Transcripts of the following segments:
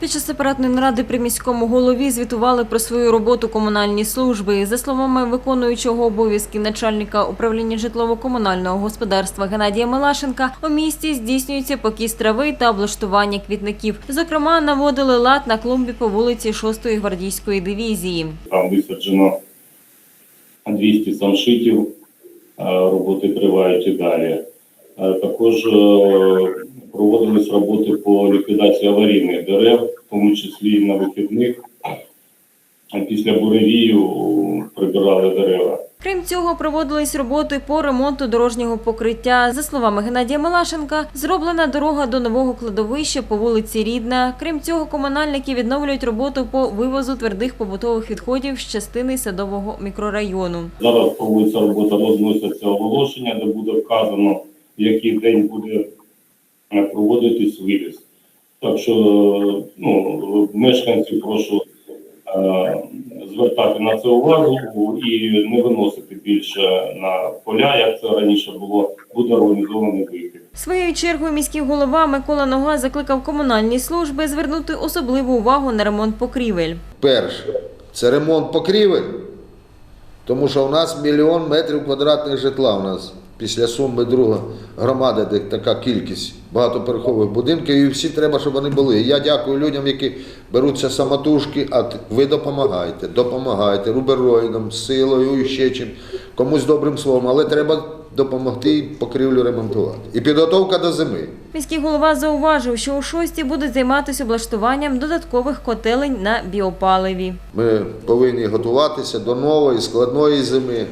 Під час апаратної наради при міському голові звітували про свою роботу комунальні служби. За словами виконуючого обов'язки начальника управління житлово-комунального господарства Геннадія Милашенка, у місті здійснюється покіс трави та облаштування квітників. Зокрема, наводили лад на клумбі по вулиці 6-ї гвардійської дивізії. Там висаджено 200 самшитів, роботи тривають і далі. Також е, проводились роботи по ліквідації аварійних дерев, в тому числі і на вихідних. Після буревію прибирали дерева. Крім цього, проводились роботи по ремонту дорожнього покриття. За словами Геннадія Милашенка, зроблена дорога до нового кладовища по вулиці Рідна. Крім цього, комунальники відновлюють роботу по вивозу твердих побутових відходів з частини садового мікрорайону. Зараз проводиться робота, розносяться оголошення, де буде вказано, в який день буде проводитись вивіз. Так що ну, мешканців прошу е, звертати на це увагу і не виносити більше на поля, як це раніше було, буде організований вихід. Своєю чергою міський голова Микола Нога закликав комунальні служби звернути особливу увагу на ремонт покрівель. Перше, це ремонт покрівель, тому що у нас мільйон метрів квадратних житла. У нас після Сумби друга громада, де така кількість багатоповерхових будинків, і всі треба, щоб вони були. І я дякую людям, які беруться самотужки, а ви допомагаєте, допомагаєте рубероїдом, силою і ще чим, комусь добрим словом, але треба допомогти покрівлю ремонтувати. І підготовка до зими. Міський голова зауважив, що у шості будуть займатися облаштуванням додаткових котелень на біопаливі. Ми повинні готуватися до нової складної зими.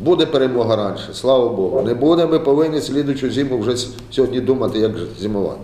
Буде перемога раніше, слава Богу. Не буде, ми повинні слідучу зиму вже сьогодні думати, як зимувати.